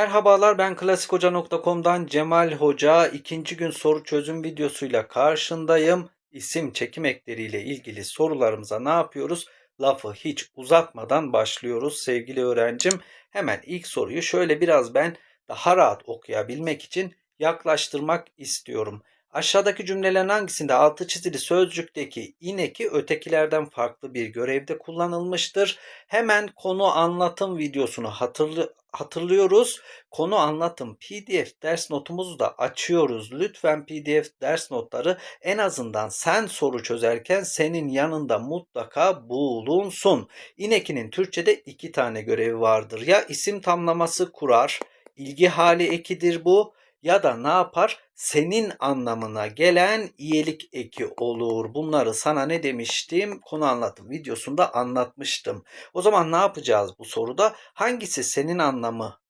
Merhabalar ben klasikhoca.com'dan Cemal Hoca. İkinci gün soru çözüm videosuyla karşındayım. İsim çekim ekleriyle ilgili sorularımıza ne yapıyoruz? Lafı hiç uzatmadan başlıyoruz sevgili öğrencim. Hemen ilk soruyu şöyle biraz ben daha rahat okuyabilmek için yaklaştırmak istiyorum. Aşağıdaki cümlelerin hangisinde altı çizili sözcükteki ineki ötekilerden farklı bir görevde kullanılmıştır? Hemen konu anlatım videosunu hatırlı, hatırlıyoruz. Konu anlatım PDF ders notumuzu da açıyoruz. Lütfen PDF ders notları en azından sen soru çözerken senin yanında mutlaka bulunsun. İnekinin Türkçe'de iki tane görevi vardır. Ya isim tamlaması kurar, ilgi hali ekidir bu ya da ne yapar? Senin anlamına gelen iyilik eki olur. Bunları sana ne demiştim? Konu anlatım videosunda anlatmıştım. O zaman ne yapacağız bu soruda? Hangisi senin anlamı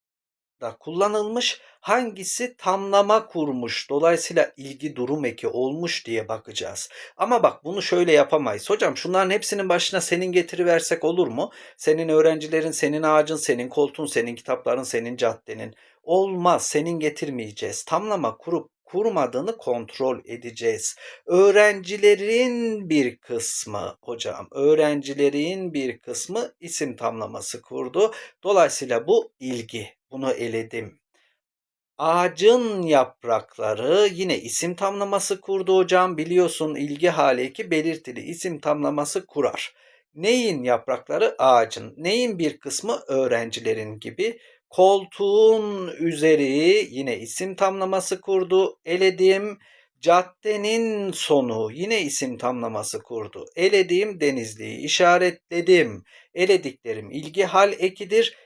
da kullanılmış, hangisi tamlama kurmuş, dolayısıyla ilgi durum eki olmuş diye bakacağız. Ama bak bunu şöyle yapamayız. Hocam şunların hepsinin başına senin getiriversek olur mu? Senin öğrencilerin, senin ağacın, senin koltuğun, senin kitapların, senin caddenin. Olmaz, senin getirmeyeceğiz. Tamlama kurup kurmadığını kontrol edeceğiz. Öğrencilerin bir kısmı hocam, öğrencilerin bir kısmı isim tamlaması kurdu. Dolayısıyla bu ilgi. Bunu eledim. Ağacın yaprakları yine isim tamlaması kurdu hocam. Biliyorsun ilgi hali eki belirtili isim tamlaması kurar. Neyin yaprakları? Ağacın. Neyin bir kısmı? Öğrencilerin gibi. Koltuğun üzeri yine isim tamlaması kurdu. Eledim. Caddenin sonu yine isim tamlaması kurdu. Elediğim Denizli'yi işaretledim. Elediklerim ilgi hal ekidir.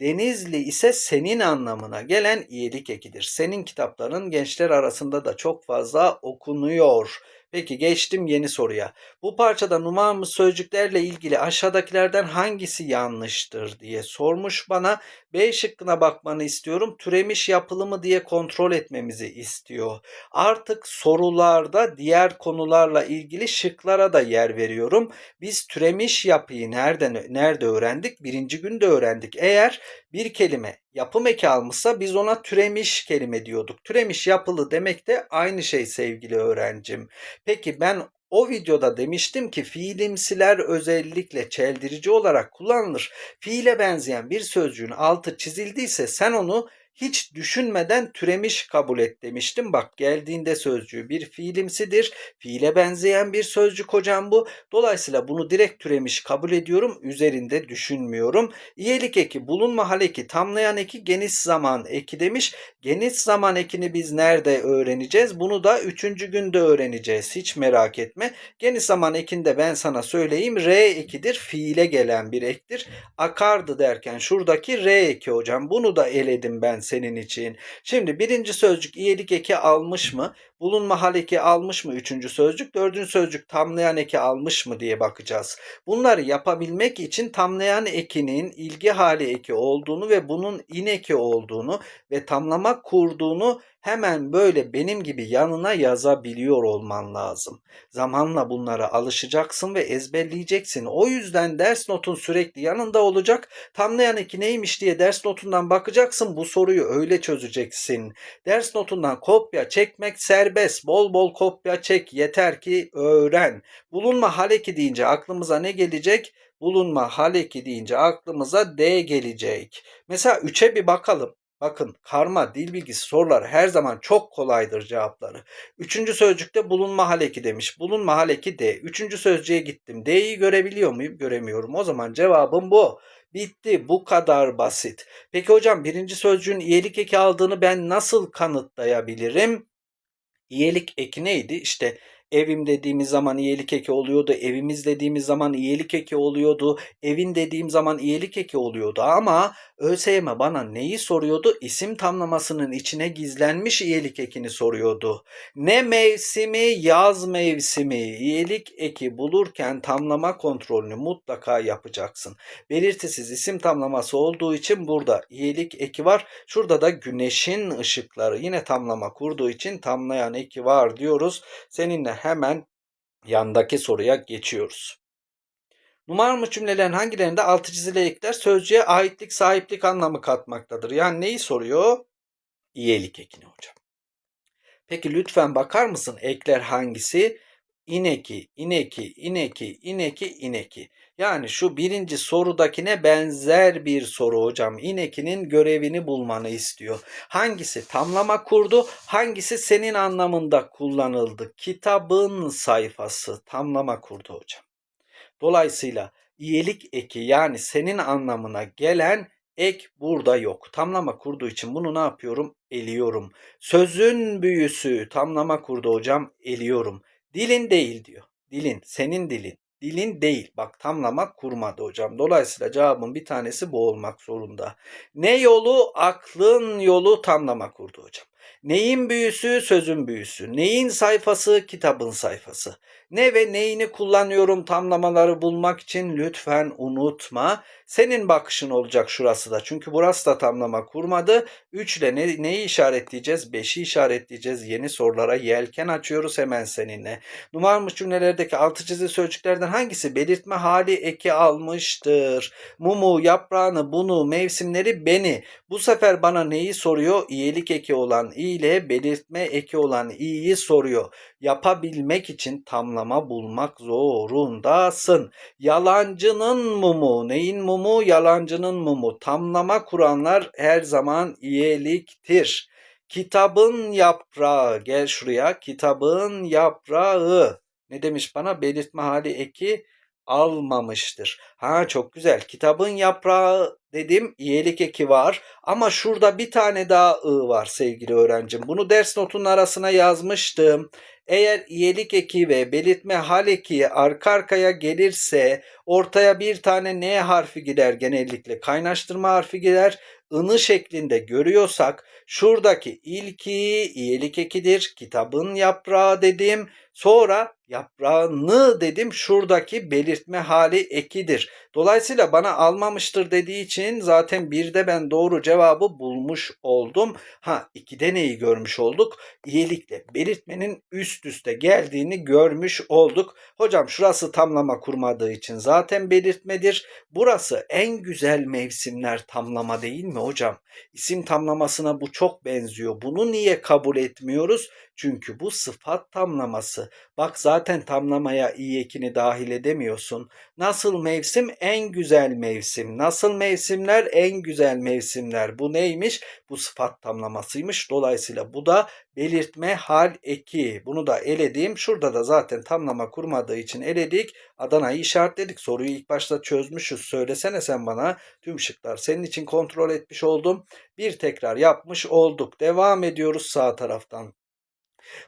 Denizli ise senin anlamına gelen iyilik ekidir. Senin kitapların gençler arasında da çok fazla okunuyor. Peki geçtim yeni soruya. Bu parçada numaralı sözcüklerle ilgili aşağıdakilerden hangisi yanlıştır diye sormuş bana. B şıkkına bakmanı istiyorum. Türemiş yapılı mı diye kontrol etmemizi istiyor. Artık sorularda diğer konularla ilgili şıklara da yer veriyorum. Biz türemiş yapıyı nereden nerede öğrendik? Birinci günde öğrendik. Eğer bir kelime yapım eki almışsa biz ona türemiş kelime diyorduk. Türemiş yapılı demek de aynı şey sevgili öğrencim. Peki ben o videoda demiştim ki fiilimsiler özellikle çeldirici olarak kullanılır. Fiile benzeyen bir sözcüğün altı çizildiyse sen onu hiç düşünmeden türemiş kabul et demiştim. Bak geldiğinde sözcüğü bir fiilimsidir. Fiile benzeyen bir sözcük hocam bu. Dolayısıyla bunu direkt türemiş kabul ediyorum. Üzerinde düşünmüyorum. İyelik eki, bulunma hal eki, tamlayan eki, geniş zaman eki demiş. Geniş zaman ekini biz nerede öğreneceğiz? Bunu da üçüncü günde öğreneceğiz. Hiç merak etme. Geniş zaman ekinde ben sana söyleyeyim. R ekidir. Fiile gelen bir ektir. Akardı derken şuradaki R eki hocam. Bunu da eledim ben senin için. Şimdi birinci sözcük iyilik eki almış mı? Bulunma eki almış mı? Üçüncü sözcük. Dördüncü sözcük tamlayan eki almış mı diye bakacağız. Bunları yapabilmek için tamlayan ekinin ilgi hali eki olduğunu ve bunun in eki olduğunu ve tamlama kurduğunu hemen böyle benim gibi yanına yazabiliyor olman lazım. Zamanla bunlara alışacaksın ve ezberleyeceksin. O yüzden ders notun sürekli yanında olacak. Tamlayan eki neymiş diye ders notundan bakacaksın. Bu soruyu öyle çözeceksin. Ders notundan kopya çekmek serbest. Bol bol kopya çek. Yeter ki öğren. Bulunma hal eki deyince aklımıza ne gelecek? Bulunma hal eki deyince aklımıza D gelecek. Mesela 3'e bir bakalım. Bakın karma dil bilgisi soruları her zaman çok kolaydır cevapları. Üçüncü sözcükte bulunma haleki demiş. Bulunma haleki D. Üçüncü sözcüğe gittim. D'yi görebiliyor muyum? Göremiyorum. O zaman cevabım bu. Bitti. Bu kadar basit. Peki hocam birinci sözcüğün iyilik eki aldığını ben nasıl kanıtlayabilirim? İyilik eki neydi? İşte Evim dediğimiz zaman iyilik eki oluyordu. Evimiz dediğimiz zaman iyilik eki oluyordu. Evin dediğim zaman iyilik eki oluyordu. Ama ÖSYM bana neyi soruyordu? İsim tamlamasının içine gizlenmiş iyilik ekini soruyordu. Ne mevsimi? Yaz mevsimi. İyilik eki bulurken tamlama kontrolünü mutlaka yapacaksın. Belirtisiz isim tamlaması olduğu için burada iyilik eki var. Şurada da güneşin ışıkları yine tamlama kurduğu için tamlayan eki var diyoruz. Seninle hemen yandaki soruya geçiyoruz. Numaralı cümlelerin hangilerinde altı çizili ekler sözcüğe aitlik sahiplik anlamı katmaktadır? Yani neyi soruyor? İyelik ekini hocam. Peki lütfen bakar mısın ekler hangisi? İneki, ineki, ineki, ineki, ineki. Yani şu birinci sorudakine benzer bir soru hocam. İnekinin görevini bulmanı istiyor. Hangisi tamlama kurdu, hangisi senin anlamında kullanıldı? Kitabın sayfası tamlama kurdu hocam. Dolayısıyla iyilik eki yani senin anlamına gelen ek burada yok. Tamlama kurduğu için bunu ne yapıyorum? Eliyorum. Sözün büyüsü tamlama kurdu hocam. Eliyorum. Dilin değil diyor. Dilin, senin dilin. Dilin değil. Bak tamlama kurmadı hocam. Dolayısıyla cevabın bir tanesi bu olmak zorunda. Ne yolu? Aklın yolu tamlama kurdu hocam. Neyin büyüsü? Sözün büyüsü. Neyin sayfası? Kitabın sayfası. Ne ve neyini kullanıyorum tamlamaları bulmak için lütfen unutma. Senin bakışın olacak şurası da. Çünkü burası da tamlama kurmadı. 3 ile ne, neyi işaretleyeceğiz? 5'i işaretleyeceğiz. Yeni sorulara yelken açıyoruz hemen seninle. Numaralı cümlelerdeki altı çizili sözcüklerden hangisi belirtme hali eki almıştır? Mumu, yaprağını, bunu, mevsimleri, beni. Bu sefer bana neyi soruyor? İyilik eki olan i ile belirtme eki olan i'yi soruyor. Yapabilmek için tamlama bulmak zorundasın. Yalancının mumu, neyin mumu? Yalancının mumu. Tamlama kuranlar her zaman iyiliktir. Kitabın yaprağı, gel şuraya. Kitabın yaprağı. Ne demiş bana? Belirtme hali eki almamıştır. Ha çok güzel. Kitabın yaprağı dedim iyilik eki var ama şurada bir tane daha ı var sevgili öğrencim. Bunu ders notunun arasına yazmıştım. Eğer iyilik eki ve belirtme hal eki arka arkaya gelirse ortaya bir tane n harfi gider genellikle. Kaynaştırma harfi gider. Inı şeklinde görüyorsak şuradaki ilki iyilik ekidir. Kitabın yaprağı dedim. Sonra yaprağını dedim şuradaki belirtme hali ekidir. Dolayısıyla bana almamıştır dediği için zaten birde ben doğru cevabı bulmuş oldum. Ha ikide neyi görmüş olduk? İyilikle belirtmenin üst üste geldiğini görmüş olduk. Hocam şurası tamlama kurmadığı için zaten belirtmedir. Burası en güzel mevsimler tamlama değil mi hocam? İsim tamlamasına bu çok benziyor. Bunu niye kabul etmiyoruz? Çünkü bu sıfat tamlaması. Bak zaten tamlamaya iyi ekini dahil edemiyorsun. Nasıl mevsim? En güzel mevsim. Nasıl mevsimler? En güzel mevsimler. Bu neymiş? Bu sıfat tamlamasıymış. Dolayısıyla bu da belirtme hal eki. Bunu da eledim. Şurada da zaten tamlama kurmadığı için eledik. Adana'yı işaretledik. Soruyu ilk başta çözmüşüz. Söylesene sen bana. Tüm şıklar senin için kontrol etmiş oldum. Bir tekrar yapmış olduk. Devam ediyoruz sağ taraftan.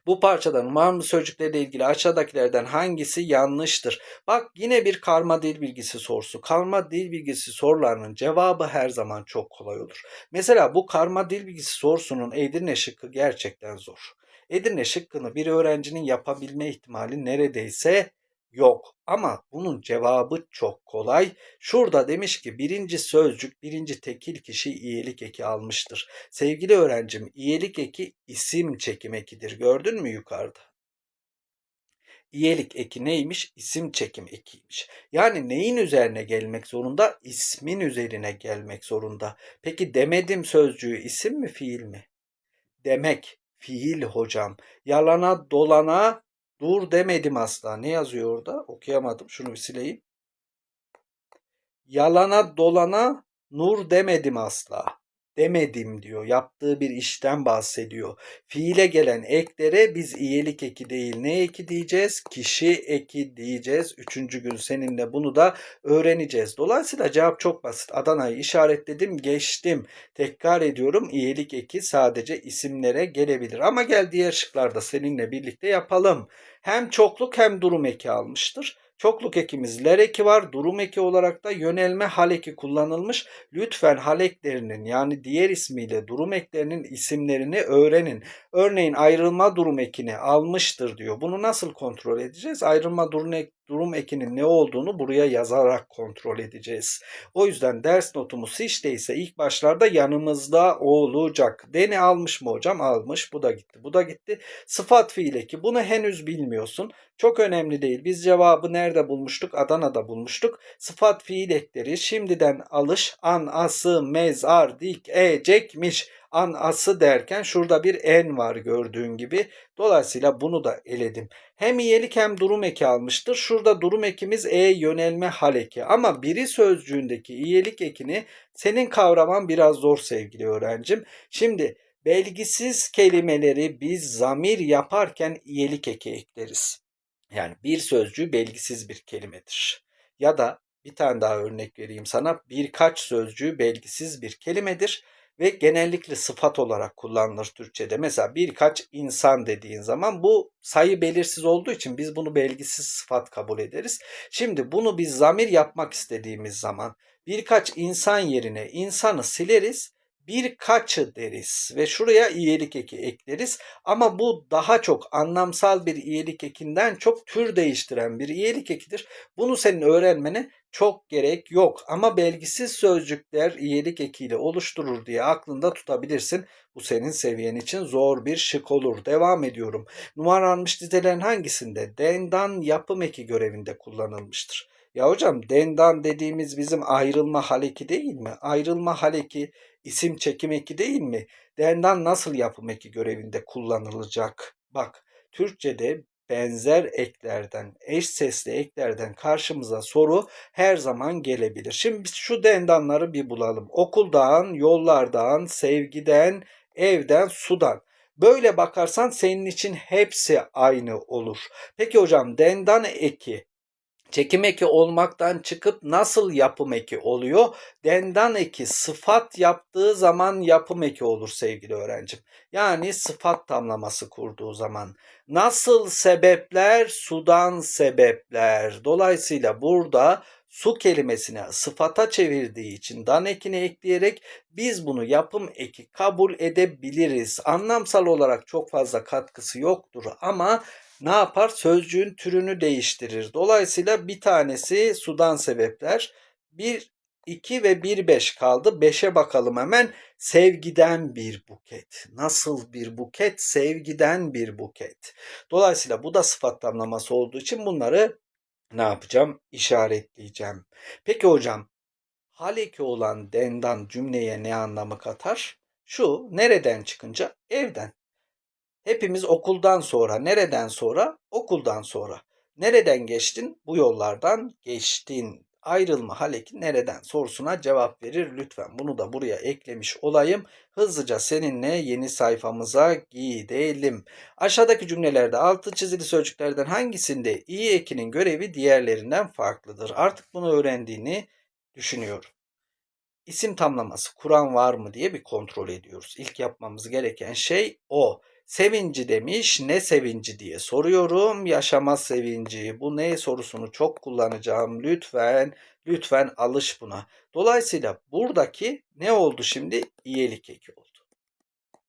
Bu parçada numaralı sözcüklerle ilgili aşağıdakilerden hangisi yanlıştır? Bak yine bir karma dil bilgisi sorusu. Karma dil bilgisi sorularının cevabı her zaman çok kolay olur. Mesela bu karma dil bilgisi sorusunun Edirne şıkkı gerçekten zor. Edirne şıkkını bir öğrencinin yapabilme ihtimali neredeyse yok. Ama bunun cevabı çok kolay. Şurada demiş ki birinci sözcük birinci tekil kişi iyilik eki almıştır. Sevgili öğrencim iyilik eki isim çekim ekidir. Gördün mü yukarıda? İyelik eki neymiş? İsim çekim ekiymiş. Yani neyin üzerine gelmek zorunda? İsmin üzerine gelmek zorunda. Peki demedim sözcüğü isim mi fiil mi? Demek fiil hocam. Yalana dolana Dur demedim asla. Ne yazıyor orada? Okuyamadım. Şunu bir sileyim. Yalana dolana nur demedim asla. Demedim diyor. Yaptığı bir işten bahsediyor. Fiile gelen eklere biz iyilik eki değil ne eki diyeceğiz? Kişi eki diyeceğiz. Üçüncü gün seninle bunu da öğreneceğiz. Dolayısıyla cevap çok basit. Adana'yı işaretledim geçtim. Tekrar ediyorum iyilik eki sadece isimlere gelebilir. Ama gel diğer şıklarda seninle birlikte yapalım hem çokluk hem durum eki almıştır. Çokluk ekimiz ler eki var. Durum eki olarak da yönelme hal eki kullanılmış. Lütfen hal eklerinin yani diğer ismiyle durum eklerinin isimlerini öğrenin. Örneğin ayrılma durum ekini almıştır diyor. Bunu nasıl kontrol edeceğiz? Ayrılma durum, ek, durum ekinin ne olduğunu buraya yazarak kontrol edeceğiz. O yüzden ders notumuz hiç değilse ilk başlarda yanımızda olacak. Deni almış mı hocam? Almış. Bu da gitti. Bu da gitti. Sıfat fiil eki. Bunu henüz bilmiyorsun. Çok önemli değil. Biz cevabı nerede bulmuştuk? Adana'da bulmuştuk. Sıfat fiil ekleri şimdiden alış, an, ası, mezar, dik, ecekmiş, an, ası derken şurada bir en var gördüğün gibi. Dolayısıyla bunu da eledim. Hem iyelik hem durum eki almıştır. Şurada durum ekimiz e yönelme hal eki. Ama biri sözcüğündeki iyelik ekini senin kavraman biraz zor sevgili öğrencim. Şimdi belgisiz kelimeleri biz zamir yaparken iyelik eki ekleriz. Yani bir sözcüğü belgisiz bir kelimedir. Ya da bir tane daha örnek vereyim sana. Birkaç sözcüğü belgisiz bir kelimedir ve genellikle sıfat olarak kullanılır Türkçe'de. Mesela birkaç insan dediğin zaman bu sayı belirsiz olduğu için biz bunu belgisiz sıfat kabul ederiz. Şimdi bunu biz zamir yapmak istediğimiz zaman birkaç insan yerine insanı sileriz birkaçı deriz ve şuraya iyilik eki ekleriz. Ama bu daha çok anlamsal bir iyilik ekinden çok tür değiştiren bir iyilik ekidir. Bunu senin öğrenmene çok gerek yok. Ama belgisiz sözcükler iyilik ekiyle oluşturur diye aklında tutabilirsin. Bu senin seviyen için zor bir şık olur. Devam ediyorum. Numaralanmış dizelerin hangisinde dendan yapım eki görevinde kullanılmıştır? Ya hocam dendan dediğimiz bizim ayrılma haleki değil mi? Ayrılma haleki isim çekim eki değil mi? Dendan nasıl yapım eki görevinde kullanılacak? Bak Türkçe'de benzer eklerden, eş sesli eklerden karşımıza soru her zaman gelebilir. Şimdi biz şu dendanları bir bulalım. Okuldan, yollardan, sevgiden, evden, sudan. Böyle bakarsan senin için hepsi aynı olur. Peki hocam dendan eki çekim eki olmaktan çıkıp nasıl yapım eki oluyor? Dendan eki sıfat yaptığı zaman yapım eki olur sevgili öğrencim. Yani sıfat tamlaması kurduğu zaman. Nasıl sebepler? Sudan sebepler. Dolayısıyla burada su kelimesini sıfata çevirdiği için dan ekini ekleyerek biz bunu yapım eki kabul edebiliriz. Anlamsal olarak çok fazla katkısı yoktur ama ne yapar? Sözcüğün türünü değiştirir. Dolayısıyla bir tanesi sudan sebepler. 1, 2 ve 1, 5 kaldı. 5'e bakalım hemen. Sevgiden bir buket. Nasıl bir buket? Sevgiden bir buket. Dolayısıyla bu da sıfat olduğu için bunları ne yapacağım? İşaretleyeceğim. Peki hocam haleki olan dendan cümleye ne anlamı katar? Şu nereden çıkınca? Evden. Hepimiz okuldan sonra, nereden sonra? Okuldan sonra. Nereden geçtin? Bu yollardan geçtin. Ayrılma haleki nereden sorusuna cevap verir lütfen. Bunu da buraya eklemiş olayım. Hızlıca seninle yeni sayfamıza gidelim. Aşağıdaki cümlelerde altı çizili sözcüklerden hangisinde iyi ekinin görevi diğerlerinden farklıdır? Artık bunu öğrendiğini düşünüyorum. İsim tamlaması Kur'an var mı diye bir kontrol ediyoruz. İlk yapmamız gereken şey o. Sevinci demiş. Ne sevinci diye soruyorum. Yaşama sevinci. Bu ne sorusunu çok kullanacağım. Lütfen, lütfen alış buna. Dolayısıyla buradaki ne oldu şimdi? İyelik eki oldu.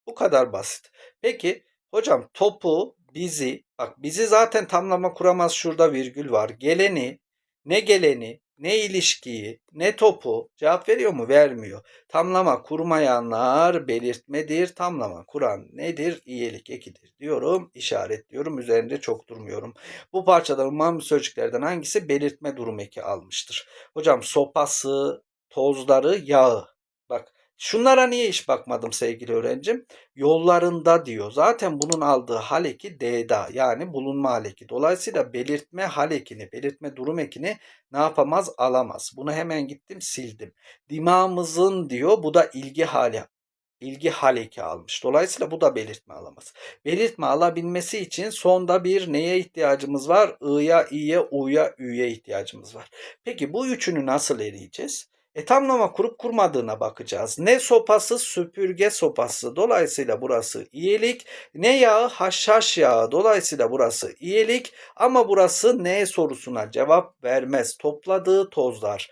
Bu kadar basit. Peki hocam topu, bizi, bak bizi zaten tamlama kuramaz şurada virgül var. Geleni, ne geleni, ne ilişkiyi, ne topu cevap veriyor mu? Vermiyor. Tamlama kurmayanlar belirtmedir. Tamlama kuran nedir? İyilik ekidir diyorum. işaretliyorum. Üzerinde çok durmuyorum. Bu parçada umman sözcüklerden hangisi belirtme durum eki almıştır? Hocam sopası, tozları, yağı. Bak Şunlara niye hiç bakmadım sevgili öğrencim? Yollarında diyor. Zaten bunun aldığı hal eki D'da yani bulunma hal eki. Dolayısıyla belirtme hal ekini, belirtme durum ekini ne yapamaz? Alamaz. Bunu hemen gittim sildim. Dimağımızın diyor bu da ilgi hali ilgi hal eki almış. Dolayısıyla bu da belirtme alamaz. Belirtme alabilmesi için sonda bir neye ihtiyacımız var? I'ya, i'ye, u'ya, ü'ye ihtiyacımız var. Peki bu üçünü nasıl eleyeceğiz? E tamlama kurup kurmadığına bakacağız. Ne sopası süpürge sopası. Dolayısıyla burası iyilik. Ne yağı haşhaş yağı. Dolayısıyla burası iyilik. Ama burası ne sorusuna cevap vermez. Topladığı tozlar.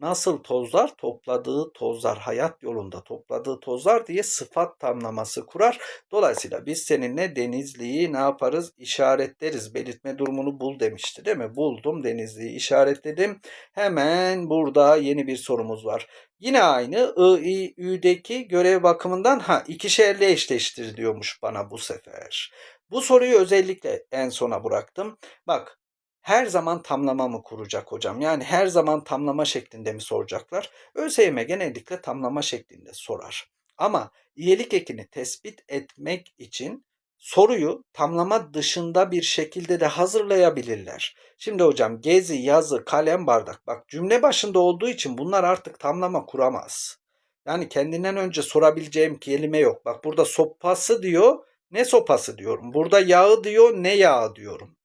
Nasıl tozlar? Topladığı tozlar, hayat yolunda topladığı tozlar diye sıfat tamlaması kurar. Dolayısıyla biz seninle Denizli'yi ne yaparız? İşaretleriz. Belirtme durumunu bul demişti değil mi? Buldum Denizli'yi işaretledim. Hemen burada yeni bir sorumuz var. Yine aynı I, I, Ü'deki görev bakımından ha ikişerli eşleştiriliyormuş bana bu sefer. Bu soruyu özellikle en sona bıraktım. Bak her zaman tamlama mı kuracak hocam? Yani her zaman tamlama şeklinde mi soracaklar? ÖSYM genellikle tamlama şeklinde sorar. Ama iyilik ekini tespit etmek için soruyu tamlama dışında bir şekilde de hazırlayabilirler. Şimdi hocam gezi, yazı, kalem, bardak. Bak cümle başında olduğu için bunlar artık tamlama kuramaz. Yani kendinden önce sorabileceğim kelime yok. Bak burada sopası diyor. Ne sopası diyorum. Burada yağı diyor. Ne yağı diyorum.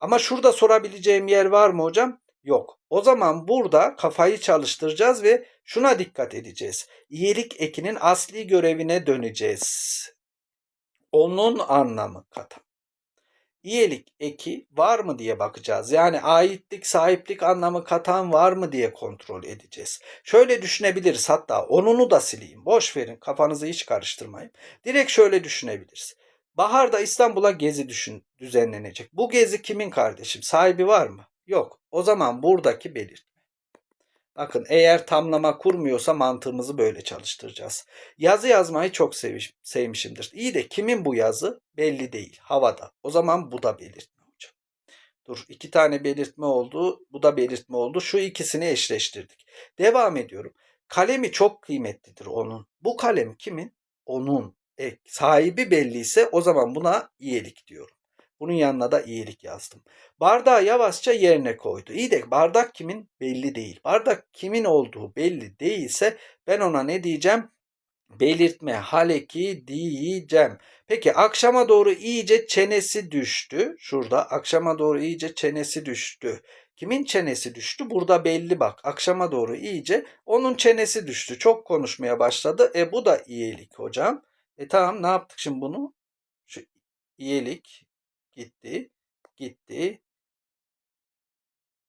Ama şurada sorabileceğim yer var mı hocam? Yok. O zaman burada kafayı çalıştıracağız ve şuna dikkat edeceğiz. İyilik ekinin asli görevine döneceğiz. Onun anlamı kata. İyilik eki var mı diye bakacağız. Yani aitlik, sahiplik anlamı katan var mı diye kontrol edeceğiz. Şöyle düşünebiliriz hatta onunu da sileyim. Boş verin kafanızı hiç karıştırmayın. Direkt şöyle düşünebiliriz. Baharda İstanbul'a gezi düşün, düzenlenecek. Bu gezi kimin kardeşim? Sahibi var mı? Yok. O zaman buradaki belirtme. Bakın eğer tamlama kurmuyorsa mantığımızı böyle çalıştıracağız. Yazı yazmayı çok seviş, sevmişimdir. İyi de kimin bu yazı? Belli değil. Havada. O zaman bu da belirtme hocam. Dur iki tane belirtme oldu. Bu da belirtme oldu. Şu ikisini eşleştirdik. Devam ediyorum. Kalemi çok kıymetlidir onun. Bu kalem kimin? Onun. E, sahibi belliyse o zaman buna iyilik diyorum. Bunun yanına da iyilik yazdım. Bardağı yavaşça yerine koydu. İyi de bardak kimin? Belli değil. Bardak kimin olduğu belli değilse ben ona ne diyeceğim? Belirtme haleki diyeceğim. Peki akşama doğru iyice çenesi düştü. Şurada akşama doğru iyice çenesi düştü. Kimin çenesi düştü? Burada belli bak. Akşama doğru iyice onun çenesi düştü. Çok konuşmaya başladı. E bu da iyilik hocam. E tamam ne yaptık şimdi bunu? Şu iyilik gitti, gitti.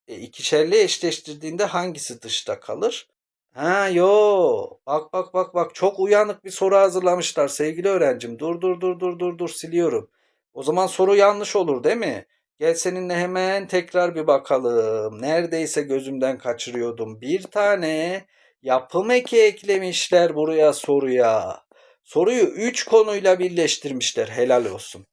E, ikişerli eşleştirdiğinde hangisi dışta kalır? Ha yo. Bak bak bak bak çok uyanık bir soru hazırlamışlar sevgili öğrencim. Dur dur dur dur dur dur siliyorum. O zaman soru yanlış olur değil mi? Gel seninle hemen tekrar bir bakalım. Neredeyse gözümden kaçırıyordum. Bir tane yapım eki eklemişler buraya soruya. Soruyu 3 konuyla birleştirmişler. Helal olsun.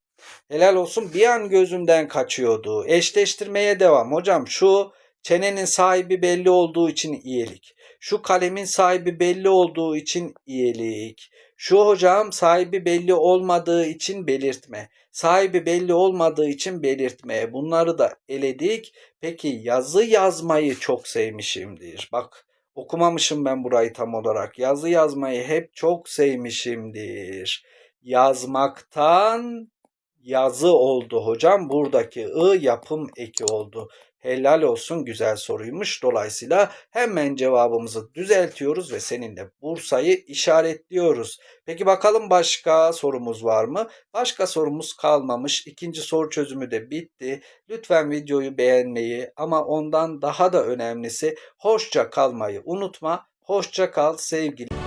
Helal olsun bir an gözümden kaçıyordu. Eşleştirmeye devam. Hocam şu çenenin sahibi belli olduğu için iyilik. Şu kalemin sahibi belli olduğu için iyilik. Şu hocam sahibi belli olmadığı için belirtme. Sahibi belli olmadığı için belirtme. Bunları da eledik. Peki yazı yazmayı çok sevmişimdir. Bak okumamışım ben burayı tam olarak. Yazı yazmayı hep çok sevmişimdir. Yazmaktan yazı oldu hocam. Buradaki ı yapım eki oldu. Helal olsun güzel soruymuş. Dolayısıyla hemen cevabımızı düzeltiyoruz ve seninle Bursa'yı işaretliyoruz. Peki bakalım başka sorumuz var mı? Başka sorumuz kalmamış. İkinci soru çözümü de bitti. Lütfen videoyu beğenmeyi ama ondan daha da önemlisi hoşça kalmayı unutma. Hoşça kal sevgili.